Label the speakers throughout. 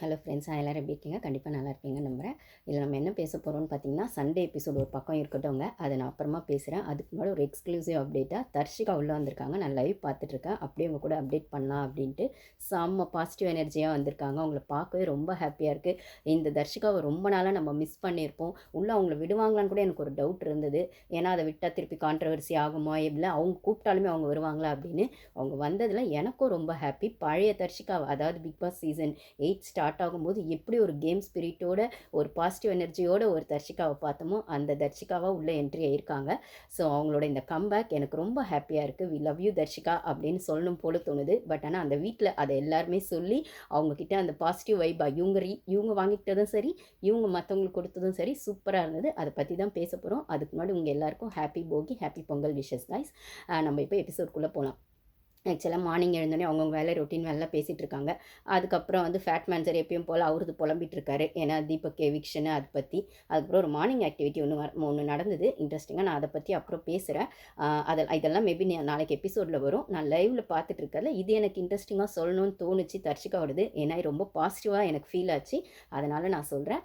Speaker 1: Hello friends எல்லோரும் எப்படி இருக்கீங்க? கண்டிப்பாக நல்லா இருப்பீங்க நம்புகிறேன் இதில் நம்ம என்ன பேச போகிறோம்னு பார்த்தீங்கன்னா சண்டே எபிசோட் ஒரு பக்கம் இருக்கட்டும்ங்க. அதை நான் அப்புறமா பேசுகிறேன் அதுக்கு முன்னாடி ஒரு எக்ஸ்க்ளூசிவ் அப்டேட்டாக தர்ஷிகா உள்ளே வந்திருக்காங்க. நான் லைவ் பார்த்துட்ருக்கேன் அப்படியே அவங்க கூட அப்டேட் பண்ணலாம் அப்படின்ட்டு செம்ம பாசிட்டிவ் எனர்ஜியாக வந்திருக்காங்க. அவங்கள பார்க்கவே ரொம்ப ஹாப்பியாக இருக்குது இந்த தர்ஷிகாவை ரொம்ப நாளாக நம்ம மிஸ் பண்ணியிருப்போம். உள்ளே அவங்கள விடுவாங்களான்னு கூட எனக்கு ஒரு டவுட் இருந்தது. ஏன்னா அதை விட்டால் திருப்பி கான்ட்ரவர்சி ஆகுமா? இல்லை அவங்க கூப்பிட்டாலுமே அவங்க வருவாங்களா அப்படின்னு. அவங்க வந்ததில் எனக்கும் ரொம்ப ஹாப்பி பழைய தர்ஷிகா அதாவது Bigg Boss season eight star start ஆகும்போது எப்படி ஒரு கேம் ஸ்பிரிட்டோட ஒரு பாசிட்டிவ் எனர்ஜியோட ஒரு தர்ஷிகாவை பார்த்தோமோ அந்த தர்ஷிகாவாக உள்ளே என்ட்ரி ஆயிருக்காங்க. ஸோ அவங்களோட இந்த கம்பேக் எனக்கு ரொம்ப ஹாப்பியாக இருக்குது வி லவ் யூ தர்ஷிகா அப்படின்னு சொல்லணும் போல தோணுது. பட் ஆனால் அந்த வீட்டில் அதை எல்லாருமே சொல்லி அவங்கக்கிட்ட அந்த பாசிட்டிவ் வைபாக இவங்க ரீ இவங்க வாங்கிக்கிட்டதும் சரி இவங்க மற்றவங்களுக்கு கொடுத்ததும் சரி சூப்பராக இருந்தது. அதை பற்றி தான் பேச போகிறோம் அதுக்கு முன்னாடி உங்கள் எல்லாருக்கும் ஹாப்பி போகி ஹாப்பி பொங்கல் விஷஸ் கைஸ் நம்ம இப்போ எபிசோட்குள்ளே போகலாம் ஆக்சுவலாக மார்னிங் எழுந்தோடனே அவங்கவுங்க வேலை ரொட்டீன் வேலைலாம் பேசிகிட்டு இருக்காங்க. அதுக்கப்புறம் வந்து ஃபேட் மேன்சர் எப்பயும் போல் அவரது புலம்பிட்டு இருக்காரு. ஏன்னா தீபக் எவிக்ஷனு அதை பற்றி அதுக்கப்புறம் ஒரு மார்னிங் ஆக்டிவிட்டி ஒன்று ஒன்று நடந்தது. இன்ட்ரெஸ்டிங்காக நான் அதை பற்றி அப்புறம் பேசுகிறேன் அதை இதெல்லாம் மேபி நாளைக்கு எபிசோடில் வரும். நான் லைவில் பார்த்துட்டு இருக்கல இது எனக்கு இன்ட்ரெஸ்டிங்காக சொல்லணும்னு தோணுச்சு தர்ஷிகாவோடது. ஏன்னா ரொம்ப பாசிட்டிவாக எனக்கு ஃபீல் ஆச்சு. அதனால் நான் சொல்கிறேன்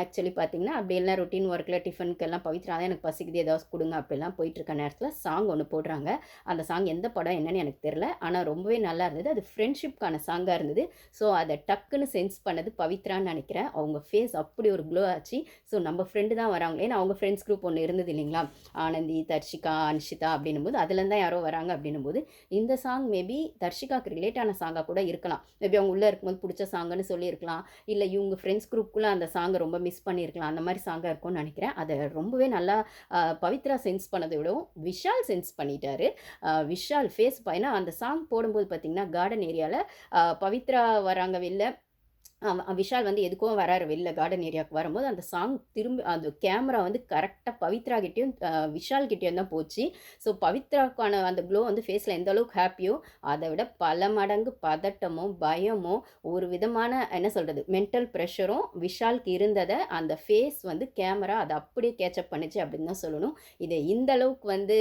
Speaker 1: ஆக்சுவலி பார்த்தீங்கன்னா அப்படி எல்லாம் ரொட்டீன் ஒர்க்கில் டிஃபனுக்கெல்லாம் பவித்ரா தான் எனக்கு பசிக்குது. ஏதாவது கொடுங்க அப்படிலாம் போயிட்டுருக்க நேரத்தில் சாங் ஒன்று போடுறாங்க. அந்த சாங் எந்த படம் என்னன்னு எனக்கு தெரில ஆனால் ரொம்பவே நல்லா இருந்தது. அது ஃப்ரெண்ட்ஷிப்கான சாங்காக இருந்தது. ஸோ அதை டக்குன்னு சென்ஸ் பண்ணது பவித்ரான்னு நினைக்கிறேன். அவங்க ஃபேஸ் அப்படி ஒரு க்ளோ ஆச்சு. ஸோ நம்ம ஃப்ரெண்டு தான் வராங்க ஏன்னா அவங்க ஃப்ரெண்ட்ஸ் குரூப் ஒன்று இருந்தது இல்லைங்களா? ஆனந்தி தர்ஷிகா அன்ஷிதா அப்படின்னும் போது அதுலேருந்து தான் யாரோ வராங்க அப்படின்னும் போது இந்த சாங் மேபி தர்ஷிகாவுக்கு ரிலேட்டான சாங்காக கூட இருக்கலாம். மேபி அவங்க உள்ளே இருக்கும்போது பிடிச்ச சாங்குன்னு சொல்லியிருக்கலாம். இல்லை இவங்க ஃப்ரெண்ட்ஸ் குரூப்புக்குள்ளே அந்த சாங்கை ரொம்ப மிஸ் பண்ணியிருக்கலாம். அந்த மாதிரி சாங்காக இருக்கும்னு நினைக்கிறேன். அதை ரொம்பவே நல்லா பவித்ரா சென்ஸ் பண்ணதை விடவும் விஷால் சென்ஸ் பண்ணிட்டாரு. விஷால் ஃபேஸ் ஏன்னா அந்த சாங் போடும்போது பார்த்தீங்கன்னா கார்டன் ஏரியாவில் பவித்ரா வராங்க வெளில விஷால் வந்து எதுக்கும் வராரு வெளில கார்டன் ஏரியாவுக்கு வரும்போது அந்த சாங் திரும்பி அந்த கேமரா வந்து கரெக்டாக பவித்ரா கிட்டேயும் விஷால் கிட்டேயும் தான் போச்சு. ஸோ பவித்ராக்கான அந்த க்ளோ வந்து ஃபேஸில் எந்த அளவுக்கு ஹாப்பியோ அதை விட பல மடங்கு பதட்டமும் பயமும் ஒரு விதமான என்ன சொல்கிறது மென்டல் ப்ரெஷரும் விஷாலுக்கு இருந்ததை அந்த ஃபேஸ் வந்து கேமரா அதை அப்படியே கேட்சப் பண்ணுச்சு அப்படின்னு தான் சொல்லணும். இதை இந்த அளவுக்கு வந்து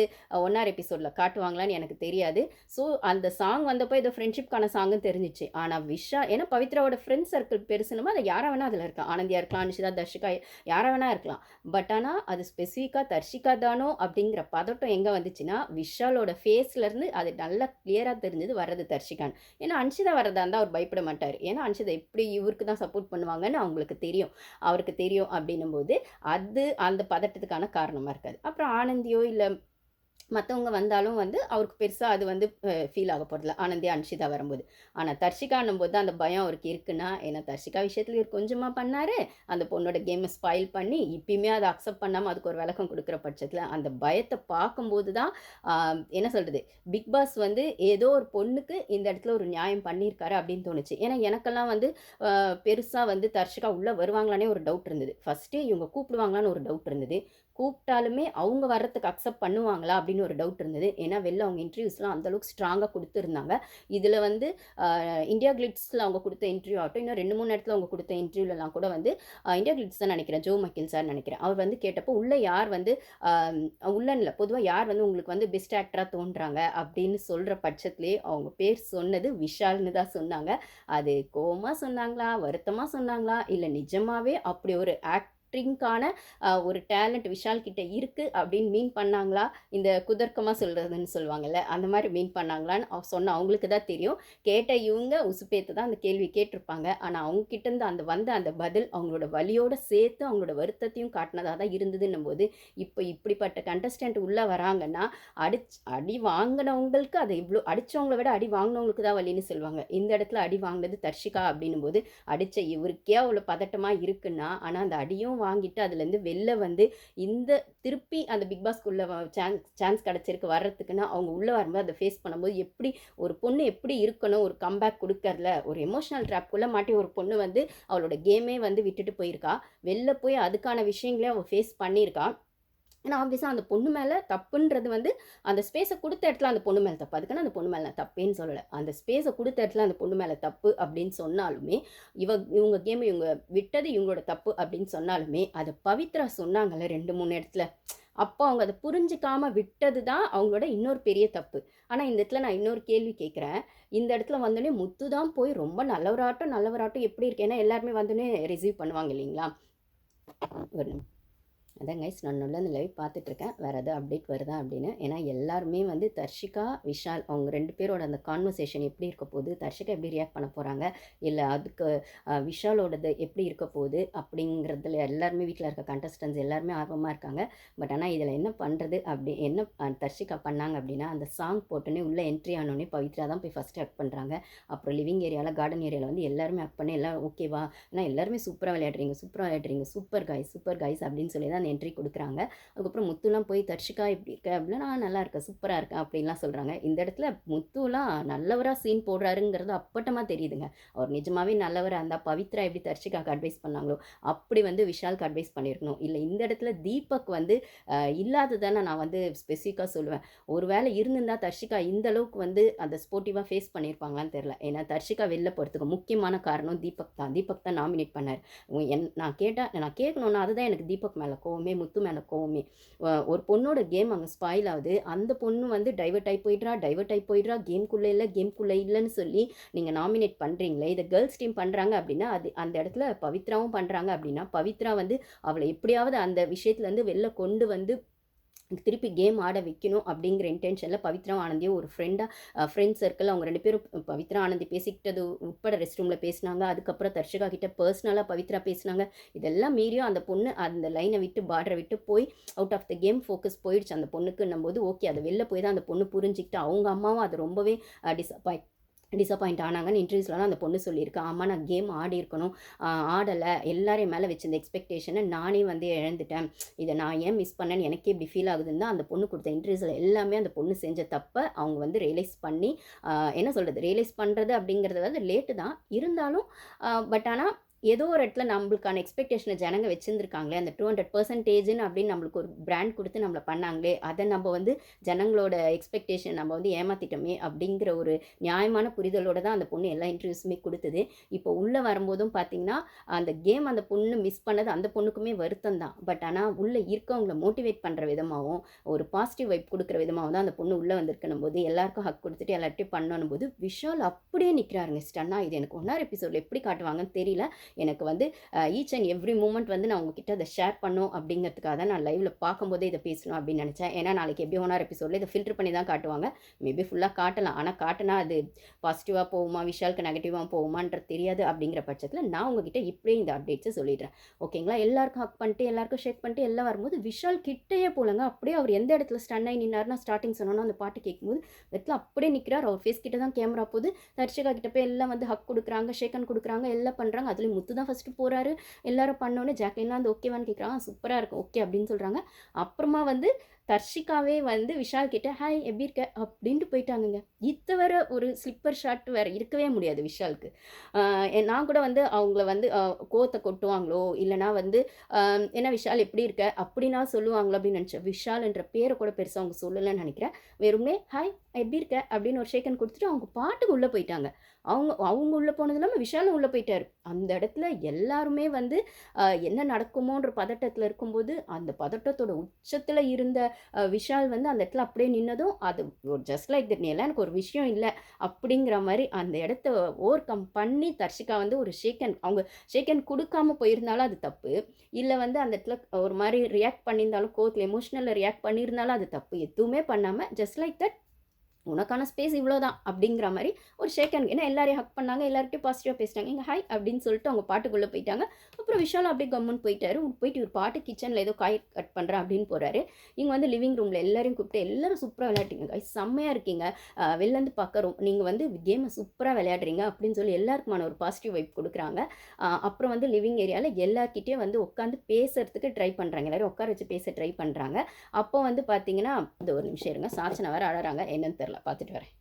Speaker 1: ஒன்னார் எபிசோடில் காட்டுவாங்களான்னு எனக்கு தெரியாது. ஸோ அந்த சாங் வந்தப்போ இதை ஃப்ரெண்ட்ஷிப்கான சாங்கும் தெரிஞ்சிச்சு. ஆனால் விஷா ஏன்னா பவித்ராவோட ஃப்ரெண்ட்ஸ் சர்க்கிள் பெருசுனுமோ அதை யாராக வேணால் அதில் இருக்கலாம். ஆனந்தியாக இருக்கலாம் அனுஷிதா தர்ஷிகா யாராக வேணால் இருக்கலாம். பட் ஆனால் அது ஸ்பெசிஃபிக்காக தர்ஷிகா தானோ அப்படிங்கிற பதட்டம் எங்கே வந்துச்சுன்னா விஷாலோட ஃபேஸ்லேருந்து அது நல்லா கிளியராக தெரிஞ்சது வர்றது தர்ஷிகான் ஏன்னா அன்ஷிதா வரதா இருந்தால் அவர் பயப்பட மாட்டார். ஏன்னா அன்ஷிதா எப்படி இவருக்கு தான் சப்போர்ட் பண்ணுவாங்கன்னு அவங்களுக்கு தெரியும். அவருக்கு தெரியும் அப்படின்னும் போது அது அந்த பதட்டத்துக்கான காரணமாக இருக்காது. அப்புறம் ஆனந்தியோ இல்லை மற்றவங்க வந்தாலும் வந்து அவருக்கு பெருசாக அது வந்து ஃபீல் ஆக போகிறதில்ல ஆனந்தி அன்ஷிதா வரும்போது. ஆனால் தர்ஷிகான்னும் போது அந்த பயம் அவருக்கு இருக்குன்னா ஏன்னா தர்ஷிகா விஷயத்தில் இவர் கொஞ்சமாக பண்ணார். அந்த பொண்ணோட கேமை ஸ்பாயில் பண்ணி இப்பயுமே அதை அக்செப்ட் பண்ணாமல் அதுக்கு ஒரு விளக்கம் கொடுக்குற பட்சத்தில் அந்த பயத்தை பார்க்கும்போது தான் என்ன சொல்கிறது பிக் பாஸ் வந்து ஏதோ ஒரு பொண்ணுக்கு இந்த இடத்துல ஒரு நியாயம் பண்ணியிருக்காரு அப்படின்னு தோணுச்சு. ஏன்னா எனக்கெல்லாம் வந்து பெருசாக வந்து தர்ஷிகா உள்ளே வருவாங்களானே ஒரு டவுட் இருந்தது. ஃபஸ்ட்டு இவங்க கூப்பிடுவாங்களான்னு ஒரு டவுட் இருந்தது. கூப்பிட்டாலுமே அவங்க வர்றதுக்கு அக்செப்ட் பண்ணுவாங்களா அப்படின்னு ஒரு டவுட் இருந்தது. ஏன்னா வெளில அவங்க இன்டர்வியூஸ்லாம் அந்தளவுக்கு ஸ்ட்ராங்காக கொடுத்துருந்தாங்க. இதில் வந்து இந்தியா கிளிட்ஸில் அவங்க கொடுத்த இன்டர்வியூ ஆகட்டும் இன்னும் ரெண்டு மூணு இடத்துல அவங்க கொடுத்த இன்டர்வியூலலாம் கூட வந்து இந்தியா கிளிட்ஸ் தான் நினைக்கிறேன். ஜோ மக்கில் சார் நினைக்கிறேன். அவர் வந்து கேட்டப்போ உள்ளே யார் வந்து உள்ளனில் பொதுவாக யார் வந்து உங்களுக்கு வந்து பெஸ்ட் ஆக்டராக தோன்றாங்க? அப்படின்னு சொல்கிற பட்சத்துலேயே அவங்க பேர் சொன்னது விஷால்னு தான் சொன்னாங்க. அது கோமாக சொன்னாங்களா? வருத்தமாக சொன்னாங்களா? இல்லை நிஜமாகவே அப்படி ஒரு ஆக்ட் ஆக்டிங்கான ஒரு டேலண்ட் விஷால் கிட்ட இருக்குது அப்படின்னு மீன் பண்ணாங்களா? இந்த குதர்க்கமாக சொல்கிறதுன்னு சொல்லுவாங்கல்ல அந்த மாதிரி மீன் பண்ணாங்களான்னு சொன்ன அவங்களுக்கு தான் தெரியும். கேட்ட இவங்க உசுப்பேத்து தான் அந்த கேள்வி கேட்டிருப்பாங்க. ஆனால் அவங்க கிட்டேருந்து அந்த வந்த அந்த பதில் அவங்களோட வழியோடு சேர்த்து அவங்களோட வருத்தத்தையும் காட்டினதாக தான் இருந்ததுன்னும் போது இப்போ இப்படிப்பட்ட கண்டஸ்டன்ட் உள்ளே வராங்கன்னா அடி அடி வாங்கினவங்களுக்கு அதை இவ்வளோ அடித்தவங்கள விட அடி வாங்கினவங்களுக்கு தான் வழின்னு சொல்லுவாங்க. இந்த இடத்துல அடி வாங்கினது தர்ஷிகா அப்படின்னும் போது அடித்த இவருக்கே அவ்வளோ பதட்டமாக இருக்குன்னா ஆனால் அந்த அடியும் வாங்கிட்டு அதுலேருந்து வெளில வந்து இந்த திருப்பி அந்த பிக் பாஸ்க்குள்ளே சான்ஸ் சான்ஸ் கிடச்சிருக்கு வர்றதுக்குன்னா அவங்க உள்ளே வரும்போது அதை ஃபேஸ் பண்ணும்போது எப்படி ஒரு பொண்ணு எப்படி இருக்கணும் ஒரு கம்பேக் கொடுக்கறதுல ஒரு எமோஷனல் ட்ராப்குள்ளே மாட்டி ஒரு பொண்ணு வந்து அவளோட கேமே வந்து விட்டுட்டு போயிருக்கா. வெளில போய் அதுக்கான விஷயங்களே அவள் ஃபேஸ் பண்ணியிருக்கா. ஏன்னா ஆப்வியஸாக அந்த பொண்ணு மேலே தப்புன்றது வந்து அந்த ஸ்பேஸை கொடுத்த இடத்துல அந்த பொண்ணு மேலே தப்பு. அதுக்குன்னு அந்த பொண்ணு மேலே நான் தப்பேன்னு சொல்லலை. அந்த ஸ்பேஸை கொடுத்த இடத்துல அந்த பொண்ணு மேலே தப்பு அப்படின்னு சொன்னாலுமே இவ இவங்க கேமை இவங்க விட்டது இவங்களோட தப்பு அப்படின்னு சொன்னாலுமே அதை பவித்ரா சொன்னாங்கல்ல ரெண்டு மூணு இடத்துல. அப்போ அவங்க அதை புரிஞ்சிக்காம விட்டது தான் அவங்களோட இன்னொரு பெரிய தப்பு. ஆனால் இந்த இடத்துல நான் இன்னொரு கேள்வி கேட்குறேன். இந்த இடத்துல வந்தோடனே முத்து தான் போய் ரொம்ப நல்லவராட்டம் நல்லவராட்டம் எப்படி இருக்கு? ஏன்னா எல்லாருமே வந்தோடனே ரிசீவ் பண்ணுவாங்க இல்லைங்களா? ஒரு அதான் கைஸ் நான் நல்ல அந்த லைவ் பார்த்துட்ருக்கேன் வேறு எதாவது அப்டேட் வருதா அப்படின்னு. ஏன்னா எல்லாருமே வந்து தர்ஷிகா விஷால் அவங்க ரெண்டு பேரோட அந்த கான்வர்சேஷன் எப்படி இருக்க போகுது தர்ஷிகா எப்படி ரியாக்ட் பண்ண போகிறாங்க இல்லை அதுக்கு விஷாலோடது எப்படி இருக்க போகுது அப்படிங்கிறதுல எல்லாருமே வீட்டில் இருக்க கண்டஸ்டன்ஸ் எல்லாருமே ஆர்வமாக இருக்காங்க. பட் ஆனால் இதில் என்ன பண்ணுறது அப்படி என்ன தர்ஷிகா பண்ணாங்க அப்படின்னா அந்த சாங் போட்டோன்னே உள்ளே என்ட்ரி ஆனோடனே பவித்ரா தான் போய் ஃபஸ்ட்டு ஆக்ட் பண்ணுறாங்க அப்புறம் லிவிங் ஏரியாவில் கார்டன் ஏரியாவில் வந்து எல்லாருமே ஆக்ட் பண்ணி எல்லாம் ஓகேவா ஆனால் எல்லாருமே சூப்பராக விளையாடுறீங்க சூப்பராக விளையாடுறீங்க சூப்பர் காய்ஸ் சூப்பர் காய்ஸ் அப்படின்னு சொல்லி தான் என்ட்ரி கொடுக்குறாங்க. அதுக்கப்புறம் முத்துலாம் போய் தர்ஷிகா இப்படி இருக்க அப்படின்னா நான் நல்லா இருக்கேன் சூப்பராக இருக்கேன் அப்படின்லாம் சொல்கிறாங்க இந்த இடத்துல முத்துலாம் நல்லவராக சீன் போடுறாருங்கிறது அப்பட்டமாக தெரியுதுங்க. அவர் நிஜமாவே நல்லவராக இருந்தால் பவித்ரா எப்படி தர்ஷிகாவுக்கு அட்வைஸ் பண்ணாங்களோ அப்படி வந்து விஷாலுக்கு அட்வைஸ் பண்ணியிருக்கணும் இல்லை இந்த இடத்துல தீபக் வந்து இல்லாததான நான் வந்து ஸ்பெசிஃபிக்காக சொல்லுவேன். ஒருவேளை இருந்திருந்தால் தர்ஷிகா இந்த அளவுக்கு வந்து அந்த ஸ்போர்ட்டிவாக ஃபேஸ் பண்ணியிருப்பாங்களான்னு தெரில ஏன்னா தர்ஷிகா வெளில போகிறதுக்கு முக்கியமான காரணம் தீபக் தான். தீபக் தான் நாமினேட் பண்ணார். என் நான் கேட்டால் நான் கேட்கணுன்னா அதுதான் எனக்கு தீபக் மேலே கோவமே. முத்து மேலே கோவமே. ஒரு பொண்ணோட கேம் அங்கே ஸ்பாயில் ஆகுது. அந்த பொண்ணு வந்து டைவர்ட் ஆகி போயிடுறா டைவர்ட் ஆகி போயிடுறா கேம்குள்ளே இல்லை கேம்குள்ளே இல்லைன்னு சொல்லி நீங்கள் நாமினேட் பண்ணுறீங்களே இதை கேர்ள்ஸ் டீம் பண்ணுறாங்க அப்படின்னா அது அந்த இடத்துல பவித்ராவும் பண்ணுறாங்க அப்படின்னா பவித்ரா வந்து அவளை எப்படியாவது அந்த விஷயத்துலேருந்து வெளில கொண்டு வந்து திருப்பி கேம் ஆட வைக்கணும் அப்படிங்கிற இன்டென்ஷனில் பவித்ரா ஆனந்தியும் ஒரு ஃப்ரெண்டாக ஃப்ரெண்ட் சர்க்கிள் அவங்க ரெண்டு பேரும் பவித்ரா ஆனந்தி பேசிக்கிட்டது உட்பட ரெஸ்ட் ரூமில் பேசினாங்க. அதுக்கப்புறம் தர்ஷிகா கிட்ட பர்சனலாக பவித்ரா பேசினாங்க. இதெல்லாம் மீறியும் அந்த பொண்ணு அந்த லைனை விட்டு பார்டரை விட்டு போய் out of the game focus போயிடுச்சு. அந்த பொண்ணுக்குன்னும் போது ஓகே அதை வெளில போய் தான் அந்த பொண்ணு புரிஞ்சுக்கிட்டு அவங்க அம்மாவும் அதை ரொம்பவே டிசப்பாயிண்ட் டிசப்பாயிண்ட் ஆனாங்கன்னு இன்டர்வியூஸ்லாம் அந்த பொண்ணு சொல்லியிருக்கு ஆமாம் நான் கேம் ஆடி இருக்கணும். ஆடலை. எல்லாரையும் மேலே வச்சிருந்த எக்ஸ்பெக்டேஷனை நானே வந்து இழந்துட்டேன். இதை நான் ஏன் மிஸ் பண்ணேன்னு எனக்கே இப்படி ஃபீல் ஆகுதுன்னு அந்த பொண்ணு கொடுத்த இன்டர்வியூஸில் எல்லாமே அந்த பொண்ணு செஞ்ச தப்பை அவங்க வந்து ரியலைஸ் பண்ணி என்ன சொல்கிறது ரியலைஸ் பண்ணுறது அப்படிங்கிறது வந்து லேட்டு தான். இருந்தாலும் பட் ஆனால் ஏதோ ஒரு இடத்துல நம்மளுக்கான எக்ஸ்பெக்டேஷனை ஜனங்க வச்சுருந்துருக்காங்களே அந்த டூ ஹண்ட்ரட் பர்சன்டேஜ்னு அப்படின்னு நம்மளுக்கு ஒரு பிராண்ட் கொடுத்து நம்மளை பண்ணாங்களே அதை நம்ம வந்து ஜனங்களோட எக்ஸ்பெக்டேஷன் நம்ம வந்து ஏமாத்திட்டோமே அப்படிங்கிற ஒரு நியாயமான புரிதலோட தான் அந்த பொண்ணு எல்லா இன்டர்வியூஸுமே கொடுத்தது. இப்போ உள்ளே வரும்போதும் பார்த்தீங்கன்னா அந்த கேம் அந்த பொண்ணு மிஸ் பண்ணது அந்த பொண்ணுக்குமே வருத்தம் தான். பட் ஆனால் உள்ளே இருக்கவங்களை மோட்டிவேட் பண்ணுற விதமாகவும் ஒரு பாசிட்டிவ் வைப் கொடுக்குற விதமாகவும் தான் அந்த பொண்ணு உள்ளே வந்திருக்கணும் போது எல்லாருக்கும் ஹக் கொடுத்துட்டு எல்லார்ட்டையும் பண்ணணும் போது விஷால் அப்படியே நிற்கிறாருங்க ஸ்டன்னா இது எனக்கு ஒன்றார் எபிசோடில் எப்படி காட்டுவாங்கன்னு தெரியல. எனக்கு வந்து ஈச் அண்ட் எவ்ரி மூமெண்ட் வந்து நான் உங்ககிட்ட அதை ஷேர் பண்ணும் அப்படிங்கிறதுக்காக தான் நான் லைவில் பார்க்கும்போதே இதை பேசணும் அப்படின்னு நினச்சேன். ஏன்னா நாளைக்கு எப்படி ஒன்றார் எபிசோடில் இதை ஃபில்டர் பண்ணி தான் காட்டுவாங்க. மேபி ஃபுல்லாக காட்டலாம். ஆனால் காட்டினா அது பாசிட்டிவாக போகுமா விஷாலுக்கு நெகட்டிவாக போகுமான்றது தெரியாது அப்படிங்கிற பட்சத்தில் நான் உங்ககிட்ட இப்படியே இந்த அப்டேட்ஸை சொல்லிடுறேன். ஓகேங்களா எல்லாருக்கும் ஹக் பண்ணிட்டு எல்லாருக்கும் ஷேக் பண்ணிட்டு எல்லாம் வரும்போது விஷால் கிட்டேயே போலங்க. அப்படியே அவர் எந்த இடத்துல ஸ்டன் ஆகி நின்னார்னா ஸ்டார்டிங் சொன்னோன்னா அந்த பாட்டு கேட்கும்போது இடத்துல அப்படியே நிற்கிறார் அவர் ஃபேஸ் கிட்ட தான் கேமரா போகுது. தர்ஷிகா கிட்ட போய் எல்லாம் வந்து ஹக் கொடுக்குறாங்க ஷேக்கன் கொடுக்குறாங்க எல்லாம் பண்ணுறாங்க அதுலேயும் முத்து தான் ஃபஸ்ட்டு போகிறாரு எல்லாரும் பண்ணோன்னே ஜாக்லின்லாம் வந்து ஓகேவான்னு கேட்குறாங்க சூப்பராக இருக்கும் ஓகே அப்படின்னு சொல்கிறாங்க அப்புறமா வந்து தர்ஷிகாவே வந்து விஷால் கிட்ட ஹாய் எப்படி இருக்க? அப்படின்ட்டு போயிட்டாங்கங்க. இது வர ஒரு ஸ்லிப்பர் ஷாட் வேறு இருக்கவே முடியாது விஷாலுக்கு. நான் கூட வந்து அவங்கள வந்து கோத்தை கொட்டுவாங்களோ இல்லைனா வந்து என்ன விஷால் எப்படி இருக்க? அப்படின்னா சொல்லுவாங்களோ அப்படின்னு நினச்சேன். விஷால்ன்ற பேரை கூட பெருசாக அவங்க சொல்லலைன்னு நினைக்கிறேன். வெறுமே ஹாய் எப்படி இருக்க? அப்படின்னு ஒரு ஷேக்கன் கொடுத்துட்டு அவங்க பாட்டுக்கு உள்ளே போயிட்டாங்க. அவங்க அவங்க உள்ளே போனது இல்லாமல் விஷாலும் உள்ளே போயிட்டார். அந்த இடத்துல எல்லாருமே வந்து என்ன நடக்குமோன்ற பதட்டத்தில் இருக்கும்போது அந்த பதட்டத்தோட உச்சத்தில் இருந்த விஷால் வந்து அந்த இடத்துல அப்படியே நின்னதும் அது ஒரு ஜஸ்ட் லைக் தட் எல்லாம் எனக்கு ஒரு விஷயம் இல்லை அப்படிங்கிற மாதிரி அந்த இடத்த ஓவர் கம் பண்ணி தர்ஷிகா வந்து ஒரு ஷேக்கன் அவங்க ஷேக்கன் கொடுக்காம போயிருந்தாலும் அது தப்பு. இல்லை வந்து அந்த இடத்துல ஒரு மாதிரி ரியாக்ட் பண்ணியிருந்தாலும் கோத்தில் எமோஷ்னலில் ரியாக்ட் பண்ணியிருந்தாலும் அது தப்பு. எதுவுமே பண்ணாமல் ஜஸ்ட் லைக் தட் உனக்கான ஸ்பேஸ் இவ்வளோதான் அப்படிங்கிற மாதிரி ஒரு ஷேக்கன் ஏன்னா எல்லாரையும் ஹக் பண்ணாங்க எல்லார்ட்டையும் பாசிட்டிவாக பேசிட்டாங்க. இங்கே ஹாய் அப்படின்னு சொல்லிட்டு அவங்க பாட்டுக்குள்ளே போயிட்டாங்க. அப்புறம் விஷால் அப்படியே கம்முன்னு போயிட்டாரு. போயிட்டு ஒரு பாட்டு கிச்சனில் ஏதோ காய் கட் பண்ணுறேன் அப்படின்னு போகிறாரு இங்கே வந்து லிவிங் ரூமில் எல்லாரையும் கூப்பிட்டு எல்லாரும் சூப்பராக விளையாட்டுங்க guys. செம்மையாக இருக்கீங்க. வெளிலேருந்து பார்க்குறோம் நீங்கள் வந்து கேமை சூப்பராக விளையாடுறீங்க அப்படின்னு சொல்லி எல்லாருக்குமான ஒரு பாசிட்டிவ் வைப் கொடுக்குறாங்க. அப்புறம் வந்து லிவிங் ஏரியாவில் எல்லார்கிட்டயும் வந்து உட்காந்து பேசுறதுக்கு ட்ரை பண்ணுறாங்க எல்லாரும் உட்கார வச்சு பேச ட்ரை பண்ணுறாங்க அப்போ வந்து பார்த்தீங்கன்னா இந்த ஒரு நிமிஷம் இருங்க. சாச்சனை வேறு அழறாங்க. என்னன்னு தெரில பார்த்துட்டு வரேன்.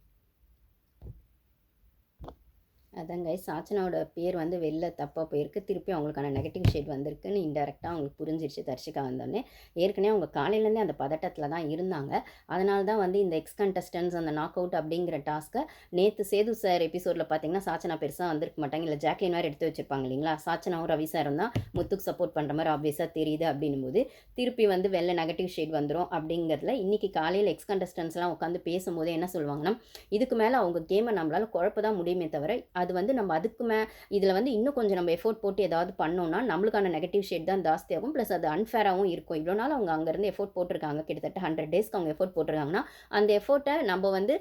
Speaker 1: அதாங்க சாச்சனாவோட பேர் வந்து வெளில தப்பாக போயிருக்கு. திருப்பி அவங்களுக்கான நெகட்டிவ் ஷேட் வந்திருக்குன்னு இன்டெரக்டாக அவங்களுக்கு புரிஞ்சிருச்சு தர்ஷிகா வந்தோடனே. ஏற்கனவே அவங்க காலையிலேருந்தே அந்த பதட்டத்தில் தான் இருந்தாங்க. அதனால தான் வந்து இந்த எக்ஸ் கண்டஸ்டன்ஸ் அந்த நாக் அவுட் அப்படிங்கிற டாஸ்க்கை நேற்று சேது சார் எபிசோடில் பார்த்தீங்கன்னா சாச்சனா பெருசாக வந்திருக்க மாட்டாங்க. இல்லை ஜாக்லின் வேறு எடுத்து வச்சிருப்பாங்க இல்லைங்களா? சாச்சனாவும் ரவி சாரும் தான் முத்துக்கு சப்போர்ட் பண்ணுற மாதிரி ஆப்வியஸாக தெரியுது அப்படின்னும் போது திருப்பி வந்து வெளில நெகட்டிவ் ஷேட் வந்துடும் அப்படிங்கிறதுல இன்றைக்கி காலையில் எக்ஸ் கண்டஸ்டன்ஸ்லாம் உட்காந்து பேசும்போது என்ன சொல்லுவாங்கன்னா இதுக்கு மேலே அவங்க கேமை நம்மளால் குழப்ப தான் முடியுமே தவிர அது வந்து நம்ம அதுக்கு மே இதில் வந்து இன்னும் கொஞ்சம் நம்ம எஃபோர்ட் போட்டு ஏதாவது பண்ணோம்னா நம்மளுக்கான நெகட்டிவ் ஷேட் தான் ஜாஸ்தியாகும் ப்ளஸ் அது அன்ஃபேராகவும் இருக்கும். இவ்வளோ நாள் அவங்க அங்கேருந்து எஃபோர்ட் போட்டிருக்காங்க. கிட்டத்தட்ட ஹண்ட்ரட் டேஸ்க்கு அவங்க எஃபோர்ட் போட்டிருக்காங்கன்னா அந்த எஃபோர்ட்டை நம்ம வந்து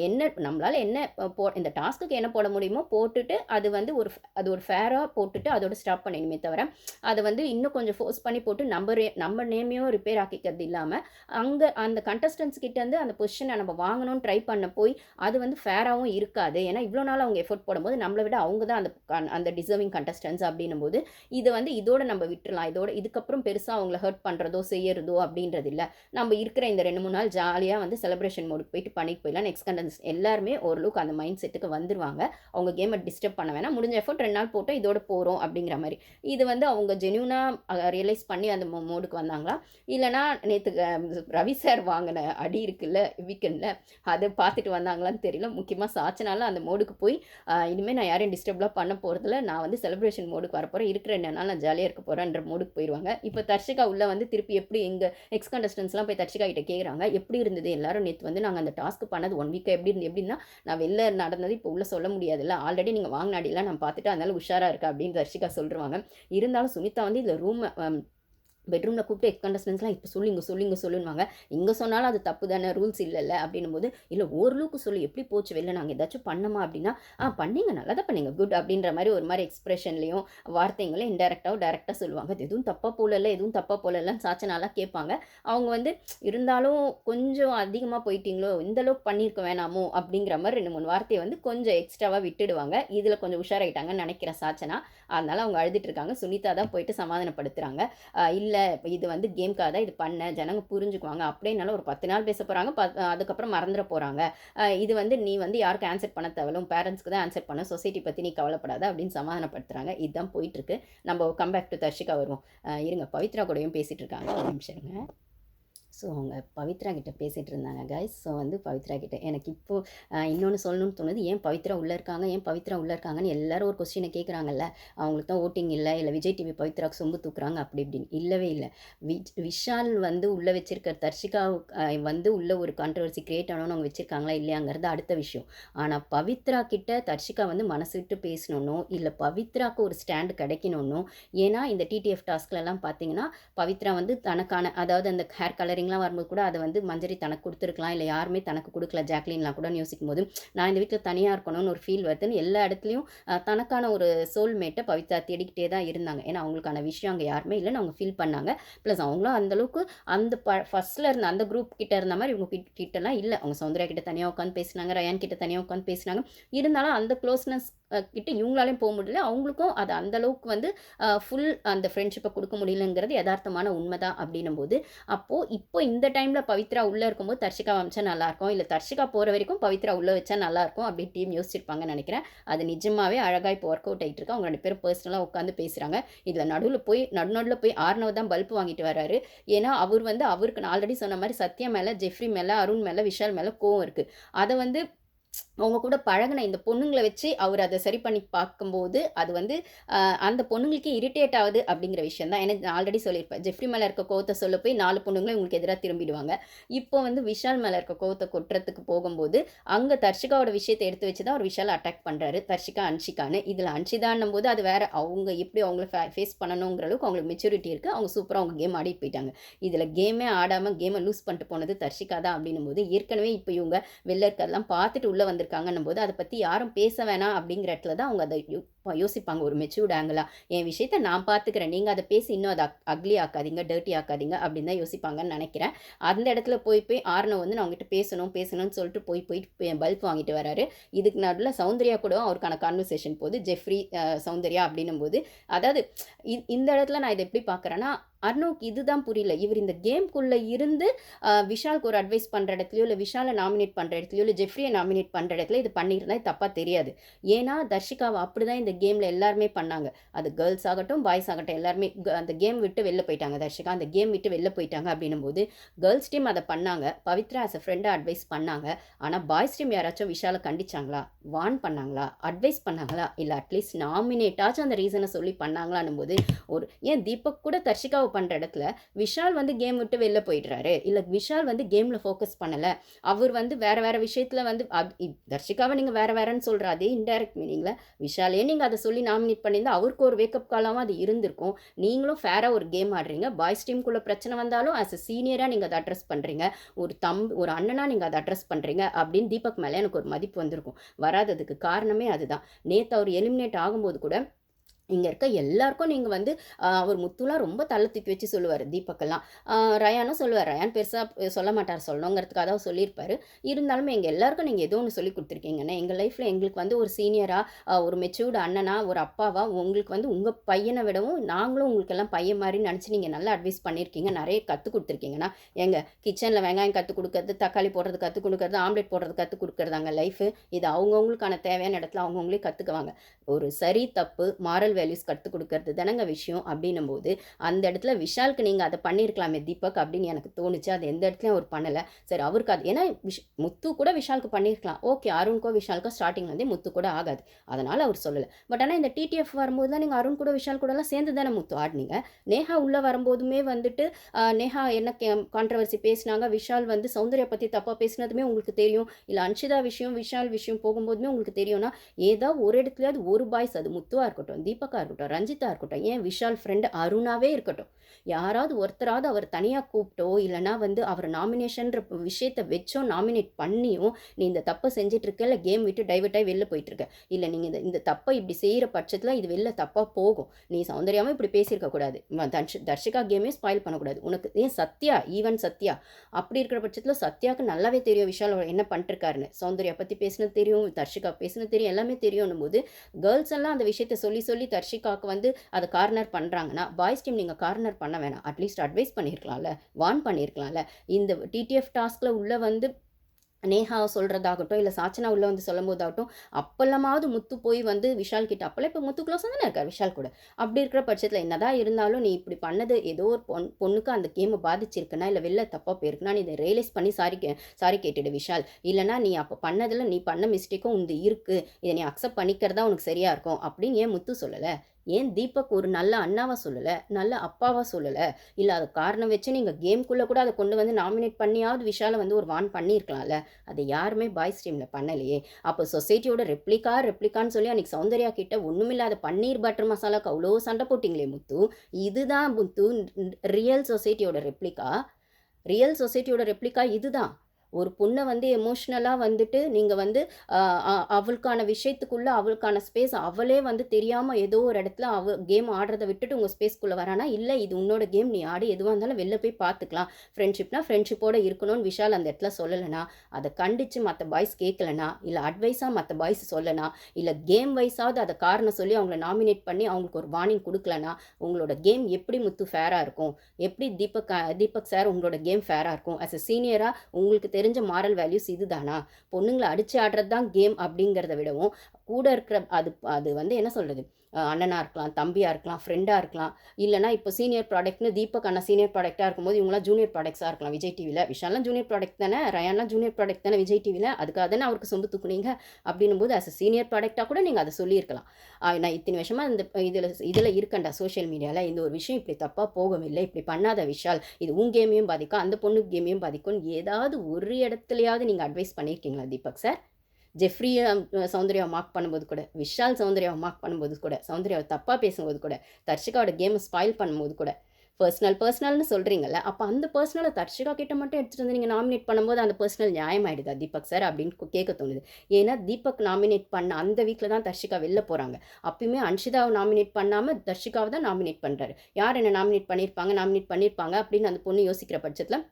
Speaker 1: என்ன நம்மளால் என்ன போ இந்த டாஸ்க்குக்கு என்ன போட முடியுமோ போட்டுட்டு அது வந்து ஒரு அது ஒரு ஃபேராக போட்டுட்டு அதோட ஸ்டாப் பண்ணிடுமே தவிர அதை வந்து இன்னும் கொஞ்சம் ஃபோர்ஸ் பண்ணி போட்டு நம்ம ரே- நம்ம நேமையும் ரிப்பேர் ஆக்கிக்கிறது இல்லாமல் அங்கே அந்த கண்டஸ்டன்ஸ் கிட்டேருந்து அந்த பொசிஷனை நம்ம வாங்கணும்னு ட்ரை பண்ண போய் அது வந்து ஃபேராகவும் இருக்காது. ஏன்னா இவ்வளோ நாள் அவங்க எஃபோர்ட் போடும்போது நம்மளை விட அவங்க தான் அந்த அந்த டிசர்விங் கண்டஸ்டன்ஸ் அப்படின்னும் போது இதை வந்து இதோட நம்ம விட்டுறலாம். இதோட இதுக்கப்புறம் பெருசாக அவங்கள ஹர்ட் பண்ணுறதோ செய்யறதோ அப்படின்றது இல்லை. நம்ம இருக்கிற இந்த ரெண்டு மூணு நாள் ஜாலியாக வந்து செலிப்ரேஷன் மோடுக்கு போயிட்டு பண்ணிட்டு போயிடலாம். நெக்ஸ்ட் கண்டன்ஸ் எல்லாருமே ஓரளவுக்கு அந்த மைண்ட் செட்டுக்கு வந்துருவாங்க. அவங்க கேமை டிஸ்டர்ப் பண்ண வேணாம். முடிஞ்ச எஃபர்ட் ரெண்டு நாள் போட்டோம் இதோட போகிறோம் அப்படிங்கிற மாதிரி. இது வந்து அவங்க ஜென்யூனாக ரியலைஸ் பண்ணி அந்த மோடுக்கு வந்தாங்களா? இல்லைனா நேற்று ரவி சார் வாங்கின அடி இருக்குல்ல வீக்கெண்டில் அதை பார்த்துட்டு வந்தாங்களான்னு தெரியல. முக்கியமாக சாச்சனால அந்த மோடுக்கு போய் இனிமேல் நான் யாரையும் டிஸ்டர்ப்லாம் பண்ண போகிறதில்ல நான் வந்து செலிப்ரேஷன் மோடுக்கு வரப்போகிறேன் இருக்கிற ரெண்டு நாள் நான் ஜாலியாக இருக்க போகிறேன்ற மோடுக்கு போயிடுவாங்க இப்போ தர்ஷிகா உள்ள வந்து திருப்பி எப்படி எங்கள் எக்ஸ் கண்டஸ்டன்ஸ்லாம் போய் தர்ஷிகா கிட்ட கேட்குறாங்க எப்படி இருந்தது? எல்லாரும் நேற்று வந்து நாங்கள் அந்த டாஸ்க் பண்ணது ஒன் வீக் எப்படி இருந்து எப்படின்னா நான் வெளில நடந்தது இப்போ உள்ள சொல்ல முடியாதுல்ல. ஆல்ரெடி நீங்கள் வாங்கின அடியெல்லாம் நான் பார்த்துட்டு அதனால உஷாராக இருக்கா அப்படின்னு தர்ஷிகா சொல்லிருவாங்க இருந்தாலும் சுனிதா வந்து இதில் ரூம் பெட்ரூமில் கூப்பிட்டு எக் கண்டஸ்டன்ஸ்லாம் இப்போ சொல்லி இங்கே சொல்லி இங்கே சொல்லுவாங்க இங்கே சொன்னாலும் அது தப்பு தானே ரூல்ஸ் இல்லைல்ல அப்படின்னும் போது இல்லை ஓரளவுக்கு சொல்லி எப்படி போச்சு வெளில? நாங்கள் ஏதாச்சும் பண்ணோமா? அப்படின்னா ஆ பண்ணீங்க நல்லா தான் பண்ணிங்க. குட் அப்படின்ற மாதிரி ஒரு மாதிரி எக்ஸ்பிரஷன்லையும் வார்த்தைங்களும் இன்டெரக்டாகவும் டேரெக்டாக சொல்லுவாங்க. அது எதுவும் தப்பாக போலல எதுவும் தப்பாக போலலன்னு சாச்சனாலாம் கேட்பாங்க. அவங்க வந்து இருந்தாலும் கொஞ்சம் அதிகமாக போயிட்டீங்களோ இந்த அளவுக்கு பண்ணியிருக்க வேணாமோ? அப்படிங்கிற மாதிரி ரெண்டு மூணு வார்த்தையை வந்து கொஞ்சம் எக்ஸ்ட்ராவாக விட்டுடுவாங்க. இதில் கொஞ்சம் உஷாராயிட்டாங்கன்னு நினைக்கிற சாச்சனா அதனால அவங்க அழுதுட்டு இருக்காங்க. சுனிதா தான் போயிட்டு சமாதானப்படுத்துகிறாங்க இல்லை இப்போ இது வந்து கேம்க்காக தான் இது பண்ண ஜனங்க புரிஞ்சுக்குவாங்க. அப்படின்னாலும் ஒரு பத்து நாள் பேச போகிறாங்க ப அதுக்கப்புறம் மறந்துட போகிறாங்க இது வந்து நீ வந்து யாருக்கும் ஆன்சர் பண்ண தேவையில்ல உன் பேரண்ட்ஸ்க்கு தான் ஆன்சர் பண்ண சொசைட்டி பற்றி நீ கவலைப்படாத அப்படின்னு சமாதானப்படுத்துகிறாங்க இதுதான் போயிட்டுருக்கு நம்ம கம்பேக் டு தர்ஷிகா வருவோம். இருங்க பவித்ரா கூடயும் பேசிகிட்டு இருக்காங்க. ஒரு நிமிஷம் இருங்க. ஸோ அவங்க பவித்ரா கிட்ட பேசிகிட்டு இருந்தாங்க கைஸ் ஸோ வந்து பவித்ரா கிட்டே எனக்கு இப்போது இன்னொன்று சொல்லணும்னு தோணுது. ஏன் பவித்ரா உள்ளே இருக்காங்க? ஏன் பவித்ரா உள்ளே இருக்காங்கன்னு எல்லாரும் ஒரு கொஸ்டினை கேட்குறாங்கல்ல அவங்களுக்கு தான் ஓட்டிங் இல்லை இல்லை விஜய் டிவி பவித்ராக்கு சொம்பு தூக்குறாங்க அப்படி இப்படின்னு. இல்லவே இல்லை. விஷால் வந்து உள்ளே வச்சிருக்க தர்ஷிகா வந்து உள்ளே ஒரு கான்ட்ரவர்சி கிரியேட் ஆனோன்னு அவங்க வச்சுருக்காங்களா இல்லையாங்கிறது அடுத்த விஷயம். ஆனால் பவித்ரா கிட்ட தர்ஷிகா வந்து மனசு விட்டு பேசணும்னோ இல்லை பவித்ராக்கு ஒரு ஸ்டாண்டு கிடைக்கணும்னோ ஏன்னா இந்த டிடிஎஃப் டாஸ்க்லலாம் பார்த்தீங்கன்னா பவித்ரா வந்து தனக்கான அதாவது அந்த ஹேர் கலரிங் கலரிங்லாம் வரும்போது கூட அதை வந்து மஞ்சரி தனக்கு கொடுத்துருக்கலாம் இல்லை யாருமே தனக்கு கொடுக்கல ஜாக்லின்லாம் கூட யோசிக்கும் போது நான் இந்த வீட்டில் தனியாக இருக்கணும்னு ஒரு ஃபீல் வருதுன்னு எல்லா இடத்துலையும் தனக்கான ஒரு சோல்மேட்டை பவித்ரா தேடிக்கிட்டே தான் இருந்தாங்க. ஏன்னா அவங்களுக்கான விஷயம் அங்கே யாருமே இல்லைன்னு அவங்க ஃபீல் பண்ணாங்க. ப்ளஸ் அவங்களும் அந்தளவுக்கு அந்த ப ஃபஸ்ட்டில் இருந்த அந்த குரூப் கிட்ட இருந்த மாதிரி இவங்க கிட்டலாம் இல்லை. அவங்க சௌந்தர்யா கிட்ட தனியாக உட்காந்து பேசினாங்க ரயான் கிட்ட தனியாக உட்காந்து பேசினாங்க. இருந்தாலும் அந்த க்ளோஸ்னஸ் கிட்ட இவங்களாலையும் போக முடியல. அவங்களுக்கும் அது அந்த அளவுக்கு வந்து ஃபுல் அந்த ஃப்ரெண்ட்ஷிப்பை கொடுக்க முடியலங்கிறது யதார்த்தமான உண்மை தான் அப்படின்னும் போது அப்போது இப்போ இந்த டைமில் பவித்ரா உள்ளே இருக்கும்போது தர்ஷிகா வச்சா நல்லாயிருக்கும். இல்லை தர்ஷிகா போகிற வரைக்கும் பவித்ரா உள்ளே வச்சா நல்லாயிருக்கும் அப்படி டீம் யோசிச்சிருப்பாங்கன்னு நினைக்கிறேன். அது நிஜமாகவே அழகாக இப்போ ஒர்க் அவுட் ஆகிட்டு இருக்கு. அவங்க ரெண்டு பேரும் பர்சனலாக உட்காந்து பேசுகிறாங்க இதில் நடுவில் போய் நடுநடுவில் போய் ஆர்னவ் தான் பல்ப் வாங்கிட்டு வராரு. ஏன்னா அவர் வந்து அவருக்கு நான் ஆல்ரெடி சொன்ன மாதிரி சத்யா மேலே ஜெஃப்ரி மேலே அருண் மேலே விஷால் மேலே கோவம் இருக்குது அதை வந்து அவங்க கூட பழகின இந்த பொண்ணுங்களை வச்சு அவர் அதை சரி பண்ணி பார்க்கும்போது அது வந்து அந்த பொண்ணுங்களுக்கு இரிட்டேட் ஆகுது அப்படிங்கிற விஷயம் தான் எனக்கு ஆல்ரெடி சொல்லியிருப்பேன். ஜெஃப்ரி மேலே இருக்க கோவத்தை சொல்ல போய் நாலு பொண்ணுங்களும் உங்களுக்கு எதிராக திரும்பிடுவாங்க. இப்போ வந்து விஷால் மேலே இருக்க கோவத்தை கொட்டுறதுக்கு போகும்போது அங்கே தர்ஷிகாவோட விஷயத்தை எடுத்து வச்சு தான் ஒரு விஷால் அட்டாக் பண்ணுறாரு தர்ஷிகா அன்ஷிகான்னு. இதில் அன்ஷிதான்னும் போது அது வேறு அவங்க எப்படி அவங்கள ஃபேஸ் பண்ணணுங்கிற அளவுக்கு அவங்களுக்கு மெச்சூரிட்டி இருக்குது அவங்க சூப்பராக அவங்க கேம் ஆடிட்டு போயிட்டாங்க. இதில் கேமே ஆடாமல் கேமை லூஸ் பண்ணிட்டு போனது தர்ஷிகா தான் அப்படின்னும் போது ஏற்கனவே இப்போ இவங்க வெளில இருக்கிறதெல்லாம் பார்த்துட்டு உள்ள வந்திருக்காங்கன்னும் போது அதை பற்றி யாரும் பேச வேணாம் அப்படிங்கிற இடத்துல தான் அவங்க அதை யோசிப்பாங்க. ஒரு மெச்சூர்ட் ஆங்கிளாக என் விஷயத்த நான் பார்த்துக்கிறேன் நீங்கள் அதை பேசி இன்னும் அதை அக்லி ஆக்காதீங்க டர்ட்டி ஆக்காதீங்க அப்படின்னு தான் யோசிப்பாங்கன்னு நினைக்கிறேன். அந்த இடத்துல போய் போய் ஆர்னோ வந்து நான் அவங்ககிட்ட பேசணும் பேசணும்னு சொல்லிட்டு போய் போயிட்டு பல்ப் வாங்கிட்டு வராரு. இதுக்கு நடுவில் சௌந்தர்யா கூட அவருக்கான கான்வர்சேஷன் போது ஜெஃப்ரி சௌந்தர்யா அப்படின்னும் போது அதாவது இ- இந்த இடத்துல நான் இதை எப்படி பார்க்குறேன்னா அர்ணவுக்கு இதுதான் புரியல. இவர் இந்த கேம்குள்ளே இருந்து விஷாலுக்கு ஒரு அட்வைஸ் பண்ணுற இடத்துலையோ இல்லை விஷாலை நாமினேட் பண்ணுற இடத்துலையோ இல்லை ஜெஃப்ரியை நாமினேட் பண்ணுற இடத்துல இது பண்ணியிருந்தா தப்பாக தெரியாது. ஏன்னா தர்ஷிகாவை அப்படி தான் இந்த கேமில் எல்லாருமே பண்ணாங்க. அது கேர்ள்ஸ் ஆகட்டும் பாய்ஸ் ஆகட்டும் எல்லாருமே அந்த கேம் விட்டு வெளில போயிட்டாங்க தர்ஷிகா. அந்த கேம் விட்டு வெளில போயிட்டாங்க அப்படின்னும் போது கேர்ள்ஸ் டீம் அதை பண்ணாங்க. பவித்ரா ஆஸ் அ ஃப்ரெண்டாக அட்வைஸ் பண்ணாங்க. ஆனால் பாய்ஸ் டீம் யாராச்சும் விஷாலை கண்டிச்சாங்களா? வான் பண்ணாங்களா? அட்வைஸ் பண்ணாங்களா? இல்லை அட்லீஸ்ட் நாமினேட்டாச்சும் அந்த ரீசனை சொல்லி பண்ணாங்களான்னும் போது ஒரு ஏன் தீபக் கூட தர்ஷிகாவை பண்ணுற இடத்துல விஷால் வந்து கேம் விட்டு வெளில போயிடுறாரு. இல்லை விஷால் வந்து கேமில் ஃபோக்கஸ் பண்ணலை. அவர் வந்து வேறு வேறு விஷயத்தில் வந்து தர்ஷிகாவை நீங்கள் வேறு வேறன்னு சொல்கிற அதே இன்டைரக்ட் மீனிங்கில் விஷாலே நீங்கள் அதை சொல்லி நாமினேட் பண்ணியிருந்தா அவருக்கு ஒரு வேக்கப் காலமாக அது இருந்திருக்கும். நீங்களும் ஃபேராக ஒரு கேம் ஆடுறீங்க. பாய்ஸ் டீமுக்குள்ளே பிரச்சனை வந்தாலும் ஆஸ் அ சீனியராக நீங்கள் அதை அட்ரஸ் பண்ணுறீங்க ஒரு தம் ஒரு அண்ணனாக நீங்கள் அதை அட்ரஸ் பண்ணுறீங்க அப்படின்னு தீபக் மேலே எனக்கு ஒரு மதிப்பு வந்திருக்கும். வராததுக்கு காரணமே அதுதான். நேற்று அவர் எலிமினேட் ஆகும்போது கூட இங்கே இருக்க எல்லாருக்கும் நீங்கள் வந்து அவர் முத்துலாம் ரொம்ப தள்ள தூக்கி வச்சு சொல்லுவார் தீபக்கெல்லாம். ரயானும் சொல்லுவார். ரயான் பெருசாக சொல்ல மாட்டார் சொல்லணுங்கிறதுக்காக தான் சொல்லியிருப்பார். இருந்தாலுமே எங்கள் எல்லாருக்கும் நீங்கள் ஏதோ ஒன்று சொல்லி கொடுத்துருக்கீங்கன்னா எங்கள் லைஃப்பில் எங்களுக்கு வந்து ஒரு சீனியராக ஒரு மெச்சூர்டு அண்ணனா ஒரு அப்பாவா உங்களுக்கு வந்து உங்கள் பையனை விடவும் நாங்களும் உங்களுக்கு எல்லாம் பையன் மாதிரி நினச்சி நீங்கள் நல்லா அட்வைஸ் பண்ணியிருக்கீங்க. நிறைய கற்றுக் கொடுத்துருக்கீங்கன்னா எங்கள் கிச்சனில் வெங்காயம் கற்றுக் கொடுக்கறது தக்காளி போடுறது கற்றுக் கொடுக்கறது ஆம்லேட் போடுறது கற்றுக் கொடுக்குறதாங்க லைஃபு இது அவங்கவுங்களுக்கான தேவையான இடத்துல அவங்கவுங்களே கற்றுக்குவாங்க ஒரு சரி தப்பு மாரல் வேல்யூஸ் கற்றுக் கொடுக்கறது தானங்க விஷயம் அப்படின்னும் போது அந்த இடத்துல விஷாலுக்கு நீங்கள் அதை பண்ணியிருக்கலாமே தீபக் அப்படின்னு எனக்கு தோணுச்சு. அது எந்த இடத்துலையும் அவர் பண்ணலை. சரி அவருக்கு அது ஏன்னா விஷ் முத்து கூட விஷாலுக்கு பண்ணியிருக்கலாம். ஓகே அருண்கோ விஷாலுக்கோ ஸ்டார்டிங்லேருந்தே முத்து கூட ஆகாது. அதனால் அவர் சொல்லலை. பட் ஆனால் இந்த டிடிஎஃப் வரும்போது தான் நீங்கள் அருண் கூட விஷால் கூடலாம் சேர்ந்து தானே முத்து ஆடினீங்க. நேஹா உள்ளே வரும்போதுமே வந்துட்டு நேஹா என்ன கான்ட்ரவர்சி பேசினாங்க. விஷால் வந்து சௌந்தர்யா பற்றி தப்பாக பேசினதுமே உங்களுக்கு தெரியும். இல்லை அன்ஷிதா விஷயம் விஷால் விஷயம் போகும்போதுமே உங்களுக்கு தெரியும்னா ஏதோ ஒரு இடத்துலயாவது ஒரு பாய்ஸ் அது முத்துவாக இருக்கட்டும். தீபக்கா இருக்கட்டும் ரஞ்சிதா இருக்கட்டும் ஏன் விஷால் ஃப்ரெண்ட் அருணாவே இருக்கட்டும். யாராவது ஒருத்தராவது அவர் தனியாக கூப்பிட்டோ இல்லைனா வந்து அவர் நாமினேஷன்ற விஷயத்தை வச்சோ நாமினேட் பண்ணியும் நீ இந்த தப்பை செஞ்சுட்டு இல்லை கேம் விட்டு டைவர்ட் ஆகி வெளில போயிட்டுருக்க இல்லை நீங்கள் இந்த இந்த தப்பை இப்படி செய்கிற பட்சத்தில் இது வெளில தப்பாக போகும். நீ சௌந்தர்யாவும் இப்படி பேசியிருக்க கூடாது. தர்ஷிகா கேமே ஸ்பாயில் பண்ணக்கூடாது. உனக்கு ஏன் சத்யா ஈவன் சத்யா? அப்படி இருக்கிற பட்சத்தில் சத்யாவுக்கு நல்லாவே தெரியும் விஷால் என்ன பண்ணிட்டுருக்காருன்னு. சௌந்தர்யா பற்றி பேசினது தெரியும் தர்ஷிகா பேசினது தெரியும் எல்லாமே தெரியும்னும் போது கேர்ள்ஸ் எல்லாம் அந்த விஷயத்தை சொல்லி சொல்லி ஹர்ஷிகாவுக்கு வந்து அதை கார்னர் பண்ணுறாங்கன்னா பாய்ஸ் டீம் நீங்கள் கார்னர் பண்ண வேணாம். அட்லீஸ்ட் அட்வைஸ் பண்ணியிருக்கலாம்ல வார்ன் பண்ணியிருக்கலாம்ல இந்த டிடிஎஃப் டாஸ்கில் உள்ளே வந்து நேஹா சொல்கிறதாகட்டும் இல்லை சாச்சனா உள்ளே வந்து சொல்லும் போதாகட்டும் அப்பெல்லாமாவது முத்து போய் வந்து விஷால் கிட்ட அப்போல்லாம் இப்போ முத்து க்ளோஸ் தானே இருக்கார் விஷால் கூட. அப்படி இருக்கிற பட்சத்தில் என்னதான் இருந்தாலும் நீ இப்படி பண்ணது ஏதோ ஒரு பொன் பொண்ணுக்கு அந்த கேமை பாதிச்சிருக்குன்னா இல்லை வெளில தப்பாக போயிருக்குன்னா நீ இதை ரியலைஸ் பண்ணி சாரி கே சாரி கேட்டுடு விஷால். இல்லைனா நீ அப்போ பண்ணதில் நீ பண்ண மிஸ்டேக்கும் உந்து இருக்குது இதை நீ அக்செப்ட் பண்ணிக்கிறதா உனக்கு சரியாக இருக்கும் அப்படின்னு ஏன் முத்து சொல்லலை? ஏன் தீபக் ஒரு நல்ல அண்ணாவாக சொல்லலை? நல்ல அப்பாவாக சொல்லலை? இல்லை அது காரணம் வச்சு நீங்கள் கேம்குள்ளே கூட அதை கொண்டு வந்து நாமினேட் பண்ணியாவது விஷாலை வந்து ஒரு வான் பண்ணியிருக்கலாம்ல? அதை யாருமே பாய்ஸ் டீமில் பண்ணலையே. அப்போ சொசைட்டியோட ரெப்ளிகா ரெப்ளிகான்னு சொல்லி அன்றைக்கி சௌந்தர்யா கிட்ட ஒன்றுமில்லாத பன்னீர் பட்டர் மசாலாக்கு அவ்வளோ சண்டை போட்டிங்களே முத்து? இதுதான் முத்து ரியல் சொசைட்டியோட ரெப்ளிகா. ரியல் சொசைட்டியோட ரெப்ளிகா இதுதான். ஒரு பொண்ணை வந்து எமோஷ்னலாக வந்துட்டு நீங்கள் வந்து அவளுக்கான விஷயத்துக்குள்ளே அவளுக்கான ஸ்பேஸ் அவளே வந்து தெரியாமல் ஏதோ ஒரு இடத்துல அவ கேம் ஆடுறதை விட்டுட்டு உங்கள் ஸ்பேஸ்க்குள்ளே வரானா? இல்லை இது உன்னோட கேம் நீ ஆடு எதுவாக இருந்தாலும் வெளில போய் பார்த்துக்கலாம். ஃப்ரெண்ட்ஷிப்னா ஃப்ரெண்ட்ஷிப்போட இருக்கணும்னு விஷால் அந்த இடத்துல சொல்லலைனா அதை கண்டித்து மற்ற பாய்ஸ் கேட்கலனா இல்லை அட்வைஸாக மற்ற பாய்ஸ் சொல்லனா இல்லை கேம் வைஸாவது அதை காரணம் சொல்லி அவங்கள நாமினேட் பண்ணி அவங்களுக்கு ஒரு வார்னிங் கொடுக்கலனா உங்களோட கேம் எப்படி முத்து ஃபேராக இருக்கும்? எப்படி தீபக் தீபக் சார் உங்களோட கேம் ஃபேராக இருக்கும்? அஸ் அ சீனியராக உங்களுக்கு தெரிஞ்ச மாரல் வேல்யூஸ் இதுதானா? பொண்ணுங்களை அடிச்சு ஆடுறது தான் கேம் அப்படிங்கிறத விடவும் கூட இருக்கிற அது அது வந்து என்ன சொல்கிறது அண்ணனாக இருக்கலாம் தம்பியாக இருக்கலாம் ஃப்ரெண்டாக இருக்கலாம். இல்லைனா இப்போ சீனியர் ப்ராடக்ட்னு தீபக் அண்ணா சீனியர் ப்ராடக்ட்டாக இருக்கும்போது இவங்களாம் ஜூனியர் ப்ராடக்ட்ஸாக இருக்கலாம் விஜய் டிவியில் விஷாலாம் ஜூனியர் ப்ராடக்ட் தானே ரயான்லாம் ஜூனியர் ப்ராடக்ட் தானே விஜய் டிவியில் அதுக்காக தானே அவருக்கு சொம்பு தூக்குனீங்க அப்படின்னும் போது அஸ் அ சீனியர் ப்ராடக்டாக கூட நீங்கள் அதை சொல்லியிருக்கலாம். நான் இத்தனை வருஷமாக இந்த இதில் இதில் இருக்கண்டா சோஷியல் மீடியாவில் இந்த ஒரு விஷயம் இப்படி தப்பாக போகவில்லை. இப்படி பண்ணாத விஷால் இது உன் கேமையும் பாதிக்கும் அந்த பொண்ணு கேமையும் பாதிக்கும் ஏதாவது ஒரு இடத்துலையாவது நீங்கள் அட்வைஸ் பண்ணியிருக்கீங்களா தீபக் சார் ஜெஃப்ரியை சௌந்தர்யாவை மார்க் பண்ணும்போது கூட விஷால் சௌந்தர்யாவை மார்க் பண்ணும்போது கூட சௌந்தர்யாவை தப்பாக பேசும்போது கூட தர்ஷிகாவோட கேமை ஸ்பாயில் பண்ணும்போது கூட பர்சனல் பர்சனல்னு சொல்கிறீங்கல்ல அப்போ அந்த பர்சனலை தர்ஷிகா கிட்ட மட்டும் எடுத்துகிட்டு வந்து நீங்கள் நாமினேட் பண்ணும்போது அந்த பர்சனல் நியாயமாயிடுதா தீபக் சார் அப்படின்னு கேட்க தோணுது. ஏன்னா தீபக் நாமினேட் பண்ண அந்த வீக்கில் தான் தர்ஷிகா வெளில போகிறாங்க அப்பயுமே அன்ஷிதாவை நாமினேட் பண்ணாமல் தர்ஷிகாவை தான் நாமினேட் பண்ணுறாரு யார் என்ன நாமினேட் பண்ணியிருப்பாங்க நாமினேட் பண்ணியிருப்பாங்க அப்படின்னு அந்த பொண்ணு யோசிக்கிற பட்சத்தில்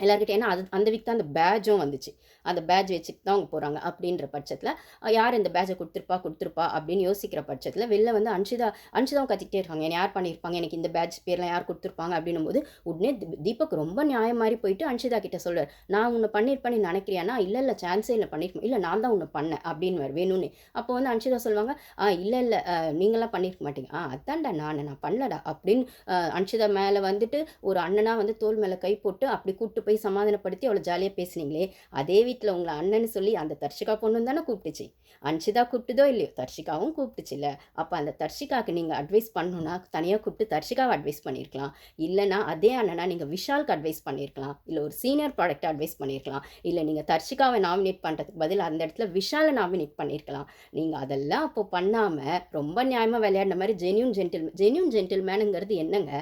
Speaker 1: எல்லாருக்கிட்ட ஏன்னா அது அந்த வீக் தான் அந்த பேட்சும் வந்துச்சு. அந்த பேட்ச் வச்சுட்டு தான் அவங்க போகிறாங்க அப்படின்ற பட்சத்தில் யார் இந்த பேட்சை கொடுத்துருப்பா கொடுத்துருப்பா அப்படின்னு யோசிக்கிற பட்சத்தில் வெளில வந்து அன்ஷிதா அன்ஷிதாவும் கத்திக்கிட்டே இருக்காங்க. என்னை யார் பண்ணியிருப்பாங்க? எனக்கு இந்த பேட்ச் பேர்லாம் யார் கொடுத்துருப்பாங்க அப்படின்னும் போது உடனே தி- தீபக் ரொம்ப நியாயம் மாதிரி போயிட்டு அன்ஷிதா கிட்ட சொல்வார் நான் உன்னை பண்ணியிருப்பேன்னு நினைக்கிறியானா இல்லை இல்லை சான்ஸே இல்லை பண்ணியிருப்பேன். இல்லை நான் தான் உன்னை பண்ணேன் அப்படின்னு வேணும்னு. அப்போ வந்து அன்ஷிதா சொல்லுவாங்க ஆ இல்லை இல்லை நீங்களாம் பண்ணியிருக்க மாட்டீங்க. ஆ அதான்டா நான் நான் பண்ணலடா அப்படின்னு அஹ், அன்ஷிதா மேலே வந்துட்டு ஒரு அண்ணனாக வந்து தோல் மேலே கை போட்டு அப்படி கூப்பிட்டு போய் சமாதானப்படுத்தி அவ்வளோ ஜாலியாக பேசுனீங்களே அதே வீட்டில் உங்களை அண்ணன்னு சொல்லி அந்த தர்ஷிகா பொண்ணு தானே கூப்பிட்டுச்சு. அன்ஷிதா கூப்பிட்டுதோ இல்லையோ தர்ஷிகாவும் கூப்பிட்டுச்சுல்ல. அப்போ அந்த தர்ஷிகாவுக்கு நீங்கள் அட்வைஸ் பண்ணணும்னா தனியாக கூப்பிட்டு தர்ஷிகாவை அட்வைஸ் பண்ணியிருக்கலாம் இல்லைனா அதே அண்ணனா நீங்கள் விஷாலுக்கு அட்வைஸ் பண்ணியிருக்கலாம் இல்லை ஒரு சீனியர் ப்ராடக்ட்டை அட்வைஸ் பண்ணியிருக்கலாம் இல்லை நீங்கள் தர்ஷிகாவை நாமினேட் பண்ணுறதுக்கு பதில் அந்த இடத்துல விஷாலை நாமினேட் பண்ணியிருக்கலாம் நீங்கள் அதெல்லாம் அப்போ பண்ணாமல் ரொம்ப நியாயமாக விளையாடின மாதிரி ஜென்யூன் ஜென்டில் ஜென்யூன் ஜென்டில்மேனுங்கிறது என்னங்க?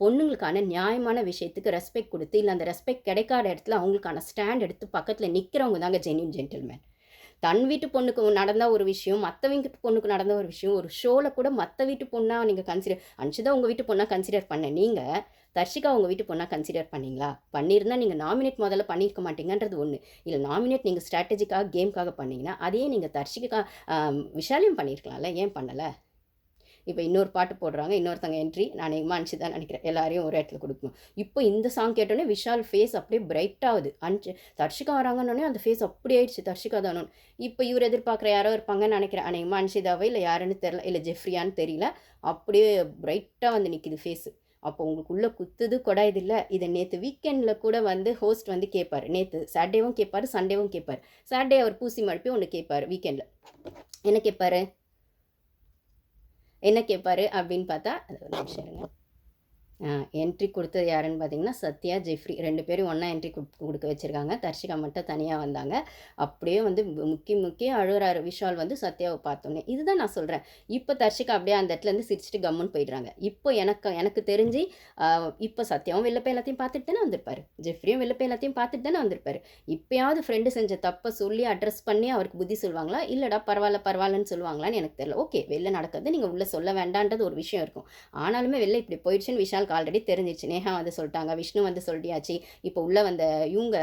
Speaker 1: பொண்ணுங்களுக்கான நியாயமான விஷயத்துக்கு ரெஸ்பெக்ட் கொடுத்து இல்லை அந்த ரெஸ்பெக்ட் கிடைக்காத இடத்துல அவங்களுக்கான ஸ்டாண்ட் எடுத்து பக்கத்தில் நிற்கிறவங்க தாங்க ஜென்யூன் ஜென்டில்மேன் தன் வீட்டு பொண்ணுக்கு நடந்த ஒரு விஷயம் மற்ற வீட்டு பொண்ணுக்கு நடந்த ஒரு விஷயம் ஒரு ஷோவில் கூட மற்ற வீட்டு பொண்ணாக நீங்கள் கன்சிடர் அன்ஷிதா உங்கள் வீட்டு பொண்ணாக கன்சிடர் பண்ண நீங்கள் தர்ஷிகா உங்கள் வீட்டு பொண்ணாக கன்சிடர் பண்ணீங்களா? பண்ணியிருந்தால் நீங்கள் நாமினேட் முதல்ல பண்ணியிருக்க மாட்டீங்கன்றது ஒன்று இல்லை நாமினேட் நீங்கள் ஸ்ட்ராட்டஜிக்காக கேம்க்காக பண்ணீங்கன்னா அதையே நீங்கள் தர்ஷிகா விஷாலையும் பண்ணியிருக்கலாம்ல ஏன் பண்ணலை? இப்போ இன்னொரு பாட்டு போடுறாங்க இன்னொருத்தங்க என்ட்ரி நான் எங்கம்மா அனுப்பிச்சு தான் நினைக்கிறேன். எல்லாரையும் ஒரு இடத்துல கொடுக்கணும். இப்போ இந்த சாங் கேட்டோன்னே விஷால் ஃபேஸ் அப்படியே பிரைட் ஆகுது. அனுப்பிச்சு தர்ஷிகா வராங்கன்னொடனே அந்த ஃபேஸ் அப்படி ஆயிடுச்சு தர்ஷிகா தானோ இப்போ இவர் எதிர்பார்க்குற யாரோ இருப்பாங்கன்னு நினைக்கிறேன். அநேகமாக அன்ஷிதாவை இல்லை யாருன்னு தெரில இல்லை ஜெஃப்ரியான்னு தெரியல. அப்படியே பிரைட்டாக வந்து நிற்கிது ஃபேஸு அப்போ உங்களுக்குள்ளே குத்துது கொடாயுது இல்லை. இதை நேற்று வீக்கெண்டில் கூட வந்து ஹோஸ்ட் வந்து கேட்பார் நேற்று சாட்டர்டேவும் கேட்பார் சண்டேவும் கேட்பார் சாட்டர்டே அவர் பூசி மழுப்பி ஒன்று கேட்பார் வீக்கெண்டில் என்ன கேட்பாரு என்ன கேட்பாரு அப்படின்னு பார்த்தா அது ஒரு நிமிஷம் இருங்க என்ட்ரி கொடுத்தது யாருன்னு பார்த்தீங்கன்னா சத்யா ஜெஃப்ரி. ரெண்டு பேரும் ஒன்றா என்ட்ரி கொடுக்க வச்சுருக்காங்க. தர்ஷிகா மட்டும் தனியாக வந்தாங்க. அப்படியே வந்து முக்கி முக்கி அழுகிறாரு. விஷால் வந்து சத்யாவை பார்த்தோன்னே. இதுதான் நான் சொல்கிறேன் இப்போ தர்ஷிகா அப்படியே அந்த இடத்துல இருந்து சிரிச்சிட்டு கம்முன்னு போயிடுறாங்க. இப்போ எனக்கு எனக்கு தெரிஞ்சு இப்போ சத்யாவும் வெளில போய் எல்லாத்தையும் பார்த்துட்டு தானே வந்திருப்பார். ஜெஃப்ரியும் வெளில போய் எல்லாத்தையும் பார்த்துட்டு தானே வந்திருப்பார். இப்போயாவது ஃப்ரெண்டு செஞ்ச தப்பை சொல்லி அட்ரஸ் பண்ணி அவருக்கு புத்தி சொல்லுவாங்களா? இல்லைடா பரவாயில்ல பரவாயில்லன்னு சொல்லுவாங்களான்னு எனக்கு தெரியல. ஓகே வெளில நடக்கிறது நீங்கள் உள்ளே சொல்ல வேண்டான்றது ஒரு விஷயம் இருக்கும். ஆனாலுமே வெளில இப்படி போயிடுச்சுன்னு விஷால் விஷாலுக்கு ஆல்ரெடி தெரிஞ்சிச்சு. நேஹா வந்து சொல்லிட்டாங்க விஷ்ணு வந்து சொல்லியாச்சு. இப்போ உள்ளே வந்த இவங்க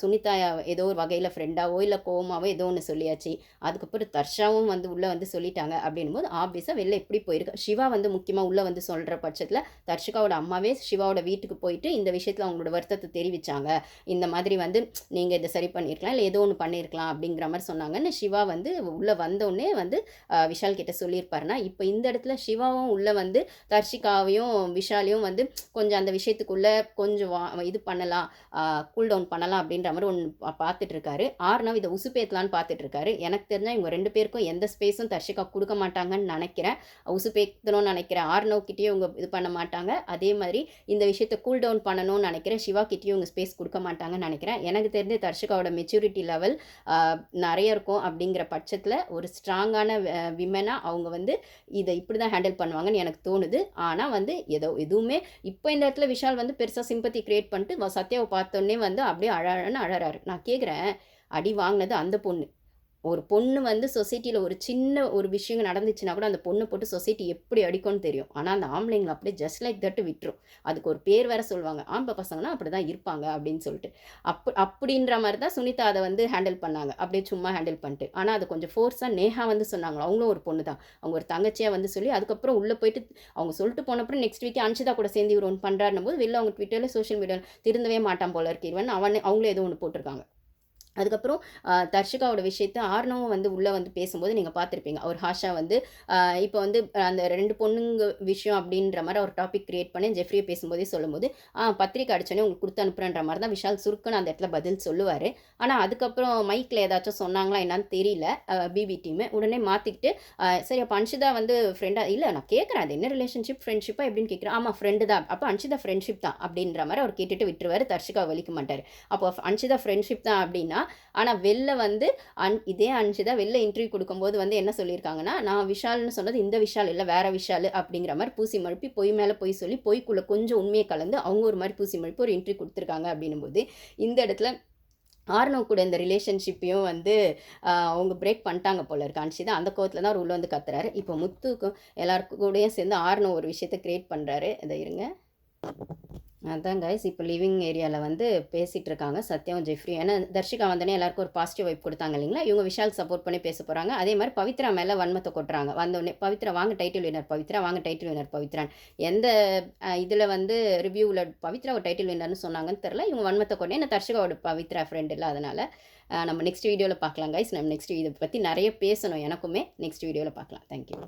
Speaker 1: சுனிதா ஏதோ ஒரு வகையில் ஃப்ரெண்டாவோ இல்லை கோமாவோ ஏதோ ஒன்று சொல்லியாச்சு. அதுக்கப்புறம் தர்ஷாவும் வந்து உள்ளே வந்து சொல்லிட்டாங்க அப்படின்னும் போது ஆப்வியஸாக வெளில எப்படி போயிருக்கு? சிவா வந்து முக்கியமாக உள்ளே வந்து சொல்கிற பட்சத்தில் தர்ஷிகாவோட அம்மாவே சிவாவோட வீட்டுக்கு போயிட்டு இந்த விஷயத்தில் அவங்களோட வருத்தத்தை தெரிவித்தாங்க இந்த மாதிரி வந்து நீங்கள் இதை சரி பண்ணியிருக்கலாம் இல்லை ஏதோ ஒன்று பண்ணியிருக்கலாம் அப்படிங்கிற மாதிரி சொன்னாங்கன்னு சிவா வந்து உள்ளே வந்தோடனே வந்து விஷால் கிட்ட சொல்லியிருப்பாருன்னா இப்போ இந்த இடத்துல சிவாவும் உள்ளே வந்து தர்ஷிகாவையும் விஷாலையும் வந்து கொஞ்சம் அந்த விஷயத்துக்குள்ளே கொஞ்சம் வா- இது பண்ணலாம் கூல் டவுன் பண்ணலாம் அப்படின்ற மாதிரி ஒன்று பார்த்துட்டு இருக்காரு ஆர்னவ் இதை உசுப்பேத்தலான்னு பார்த்துட்டு இருக்காரு எனக்கு தெரிஞ்சால் இவங்க ரெண்டு பேருக்கும் எந்த ஸ்பேஸும் தர்ஷிகா கொடுக்க மாட்டாங்கன்னு நினைக்கிறேன். உசுப்பேத்தணும்னு நினைக்கிறேன். ஆர்னவ் கிட்டேயும் இவங்க இது பண்ண மாட்டாங்க. அதே மாதிரி இந்த விஷயத்தை கூல் டவுன் பண்ணணும்னு நினைக்கிறேன். சிவா கிட்டேயும் இவங்க ஸ்பேஸ் கொடுக்க மாட்டாங்கன்னு நினைக்கிறேன். எனக்கு தெரிஞ்சு தர்ஷிகாவோட மெச்சூரிட்டி லெவல் நிறைய இருக்கும் அப்படிங்கிற பட்சத்தில் ஒரு ஸ்ட்ராங்கான விமனாக அவங்க வந்து இதை இப்படி தான் ஹேண்டில் பண்ணுவாங்கன்னு எனக்கு தோணுது. ஆனால் வந்து ஏதோ எதுவுமே இப்போ இந்த இடத்துல விஷால் வந்து பெருசாக சிம்பத்தி கிரியேட் பண்ணிட்டு சத்யாவை பார்த்தோன்னே வந்து அப்படியே அழன்னு அழறாரு. நான் கேட்குறேன் அடி வாங்கினது அந்த பொண்ணு. ஒரு பொண்ணு வந்து சொசைட்டியில் ஒரு சின்ன ஒரு விஷயம் நடந்துச்சுன்னா கூட அந்த பொண்ணு போட்டு சொசைட்டி எப்படி அடிக்கும்னு தெரியும். ஆனால் அந்த ஆம்பளைங்களை அப்படியே ஜஸ்ட் லைக் தட்டு விட்டுரும். அதுக்கு ஒரு பேர் வேற சொல்லுவாங்க. ஆம்பளை பசங்கன்னா அப்படி தான் இருப்பாங்க அப்படின்னு சொல்லிட்டு. அப் அப்படின்ற மாதிரி தான் சுனிதா அதை வந்து ஹேண்டில் பண்ணாங்க. அப்படியே சும்மா ஹேண்டில் பண்ணிட்டு. ஆனால் அது கொஞ்சம் ஃபோர்ஸாக நேஹா வந்து சொன்னாங்க அவங்களும் ஒரு பொண்ணு தான். அவங்க ஒரு தங்கச்சியாக வந்து சொல்லி அதுக்கப்புறம் உள்ளே போயிட்டு அவங்க சொல்லிட்டு போனப்பறம் நெக்ஸ்ட் வீக் அன்ஷிதா கூட சேர்ந்து இவர் ஒன்று பண்ணுறாருன்னும் போது வெளில அவங்க ட்விட்டரில் சோஷியல் மீடியாவில் திருந்தவே மாட்டான் போல இருக்கு. இவன் அவன் அவங்களே ஏதோ ஒன்று போட்டிருக்காங்க. அதுக்கப்புறம் தர்ஷிகாவோட விஷயத்த ஆர்னவும் வந்து உள்ளே வந்து பேசும்போது நீங்கள் பார்த்துருப்பீங்க. அவர் ஹாஷா வந்து இப்போ வந்து அந்த ரெண்டு பொண்ணுங்க விஷயம் அப்படின்ற மாதிரி ஒரு டாபிக் கிரியேட் பண்ணி ஜெஃப்ரியை பேசும்போதே சொல்லும்போது ஆ பத்திரிக்கை அடிச்சோடனே உங்களுக்கு கொடுத்து அனுப்புறன்ற மாதிரி தான் விஷால் சுருக்குன்னு அந்த இடத்துல பதில் சொல்லுவார். ஆனால் அதுக்கப்புறம் மைக்கில் ஏதாச்சும் சொன்னாங்களா என்னான்னு தெரியல. பிபி டீமு உடனே மாற்றிக்கிட்டு சரி அப்போ அன்ஷிதா வந்து ஃப்ரெண்டாக இல்லை நான் கேட்குறேன் அது என்ன ரிலேஷன்ஷிப் ஃப்ரெண்ட்ஷிப்பாக எப்படின்னு கேட்குறேன் ஆமாம் ஃப்ரெண்டு தான். அப்போ அன்ஷிதா ஃப்ரெண்ட்ஷிப் தான் அப்படின்ற மாதிரி அவர் கேட்டுட்டு விட்டுருவார். தர்ஷிகா வலிக்க மாட்டார். அப்போ அன்ஷிதா ஃப்ரெண்ட்ஷிப் தான் அப்படின்னா ஆனால் வெளில வந்து அன் இதே அன்ஷிதா வெளில இன்டர்வியூ கொடுக்கும்போது வந்து என்ன சொல்லியிருக்காங்கன்னா நான் விஷால்னு சொன்னது இந்த விஷால் இல்லை வேற விஷால் அப்படிங்கிற மாதிரி பூசி மழுப்பி பொய் மேலே பொய் சொல்லி பொய்க்குள்ளே கொஞ்சம் உண்மையை கலந்து அவங்க ஒரு மாதிரி பூசி மழுப்பி ஒரு இன்டர்வியூ கொடுத்துருக்காங்க அப்படின்னும் போது இந்த இடத்துல ஆர்னோ கூட இந்த ரிலேஷன்ஷிப்பையும் வந்து அவங்க பிரேக் பண்ணிட்டாங்க போல இருக்கு. தான் அந்த கோவத்தில் தான் அவர் வந்து கத்துறாரு. இப்போ முத்துக்கும் எல்லாருக்கும் கூடயும் சேர்ந்து ஆர்னோ ஒரு விஷயத்தை கிரியேட் பண்ணுறாரு இதை இருங்க. அதான் கைஸ் இப்போ லிவிங் ஏரியாவில் வந்து பேசிகிட்டு இருக்காங்க சத்யாவும் ஜெஃப்ரி ஏன்னா தர்ஷிகா வந்தோடனே எல்லாருக்கும் ஒரு பாசிட்டிவ் வைப் கொடுத்தாங்க இல்லைங்களா? இவங்க விஷால் சப்போர்ட் பண்ணி பேச போகிறாங்க அதே மாதிரி பவித்ரா மேலே வன்மத்தை கொட்டுறாங்க. வந்தோடனே பவித்ரா வாங்க டைட்டில் வினர் பவித்ரா வாங்க டைட்டில் வினர் பவித்ரான். எந்த இதில் வந்து ரிவ்யூவில் பவித்ரா ஒரு டைட்டில் வினர்னு சொன்னாங்கன்னு தெரில இவங்க வன்மத்தை கொண்டே என்ன தர்ஷிகாவோட பவித்ரா ஃப்ரெண்ட் இல்லை அதனால் நம்ம நெக்ஸ்ட் வீடியோவில் பார்க்கலாம் கைஸ் நம்ம நெக்ஸ்ட் இதை பற்றி நிறைய பேசணும் எனக்குமே. நெக்ஸ்ட் வீடியோவில் பார்க்கலாம். தேங்க்யூ